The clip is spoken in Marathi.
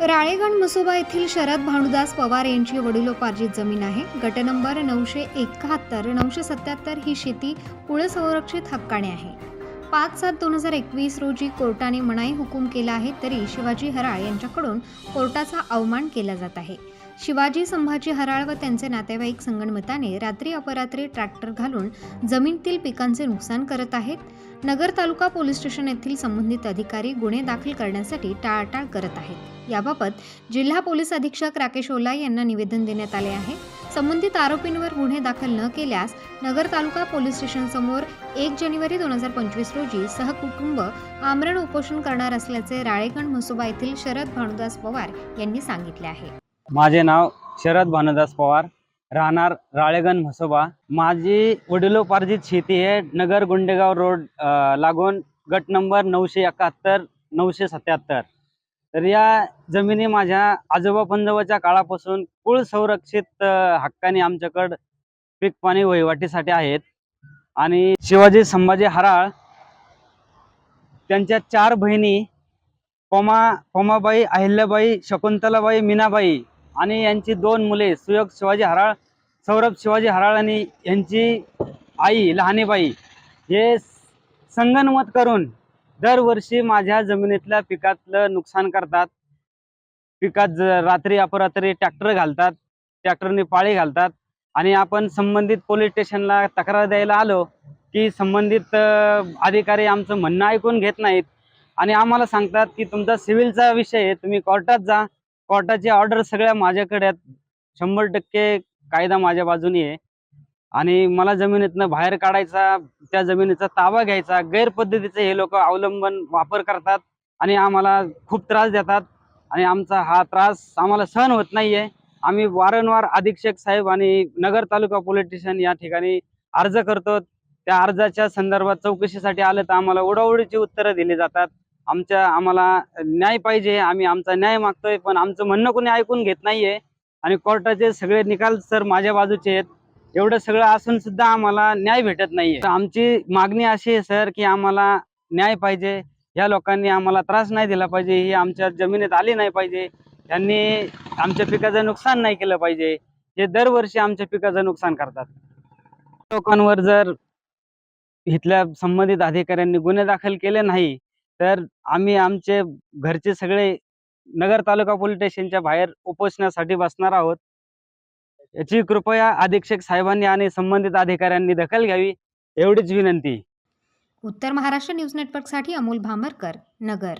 राळेगण मसोबा येथील शरद भानुदास पवार यांची वडिलोपार्जित जमीन आहे. गट नंबर नऊशे एकाहत्तर नऊशे सत्याहत्तर ही शेती कुळसंरक्षित हक्काने आहे. पाच सात दोन हजार एकवीस रोजी कोर्टाने मनाई हुकूम केला आहे तरी शिवाजी हराळ यांच्याकडून कोर्टाचा अवमान केला जात आहे. शिवाजी संभाजी हराळ व त्यांचे नातेवाईक संगणमताने रात्री अपरात्री ट्रॅक्टर घालून जमिनीतील पिकांचे नुकसान करत आहेत. नगर तालुका पोलीस स्टेशन येथील संबंधित अधिकारी गुन्हे दाखल करण्यासाठी टाळाटाळ करत आहेत. याबाबत जिल्हा पोलीस अधीक्षक राकेश ओला यांना निवेदन देण्यात आले आहे. संबंधित आरोपींवर गुन्हे दाखल न केल्यास नगर तालुका पोलीस स्टेशन समोर एक जानेवारी दोन हजार पंचवीस रोजी सहकुटुंब आमरण उपोषण करणार असल्याचे राळेगण म्हसोबा येथील शरद भानुदास पवार यांनी सांगितले आहे. माझे नाव शरद भानुदास पवार. राहणार राळेगण म्हसोबा. माझी वडिलोपार्जित शेती आहे. नगर गुंडेगाव रोड लागून गट नंबर नऊशे एकाहत्तर नऊशे सत्याहत्तर. तर या जमिनी माझ्या आजोबा पंजोबाच्या काळापासून कुळ संरक्षित हक्काने आमच्याकडं पीक पाणी वहिवाटीसाठी आहेत. आणि शिवाजी संभाजी हराळ त्यांच्या चार बहिणी कोमा कोमाबाई अहिल्याबाई शकुंतलाबाई मीनाबाई आणि यांची दोन मुले सुयोग शिवाजी हराळ सौरभ शिवाजी हराळ आणि यांची आई लहानीबाई हे संगनमत करून दरवर्षी माझ्या जमिनीतल्या पिकातलं नुकसान करतात. पिकात ज- रात्री अपरात्री ट्रॅक्टर घालतात ट्रॅक्टरने पाळी घालतात आणि आपण संबंधित पोलीस स्टेशनला तक्रार द्यायला आलो की संबंधित अधिकारी आमचं म्हणणं ऐकून घेत नाहीत आणि आम्हाला सांगतात की तुमचा सिव्हिलचा विषय आहे तुम्ही कोर्टात जा. कोर्टाची ऑर्डर सगळ्या माझ्याकडे आहेत. शंभर टक्के कायदा माझ्या बाजूनी आहे. आणि मला जमिनीतनं बाहेर काढायचा त्या जमिनीचा ताबा घ्यायचा गैरपद्धतीचे हे लोक अवलंबन वापर करतात आणि आम्हाला खूप त्रास देतात. आणि आमचा हा त्रास आम्हाला सहन होत नाहीये. आम्ही वारंवार अधीक्षक साहेब आणि नगर तालुका पोलीस या ठिकाणी अर्ज करतो. त्या अर्जाच्या संदर्भात चौकशीसाठी आलं तर आम्हाला उडवडीची उत्तरं दिली जातात. आमच्या आम्हाला न्याय पाहिजे आम्ही आमचा न्याय मागतोय पण आमचं म्हणणं कोणी ऐकून घेत नाहीये. आणि कोर्टाचे सगळे निकाल सर माझ्या बाजूचे आहेत. एवढं सगळं असून सुद्धा आम्हाला न्याय भेटत नाहीये. आमची मागणी अशी आहे सर की आम्हाला न्याय पाहिजे. या लोकांनी आम्हाला त्रास नाही दिला पाहिजे. ही आमच्या जमिनीत आली नाही पाहिजे. त्यांनी आमच्या पिकाचं नुकसान नाही केलं पाहिजे. हे दरवर्षी आमच्या पिकाचं नुकसान करतात. लोकांवर जर इथल्या संबंधित अधिकाऱ्यांनी गुन्हे दाखल केले नाही तर आम्ही आमचे घरचे सगळे नगर तालुका पोलीस स्टेशनच्या बाहेर उपोषणासाठी बसणार आहोत. याची कृपया अधीक्षक साहेबांनी आणि संबंधित अधिकाऱ्यांनी दखल घ्यावी एवढीच विनंती. उत्तर महाराष्ट्र न्यूज नेटवर्कसाठी अमोल भामरकर नगर.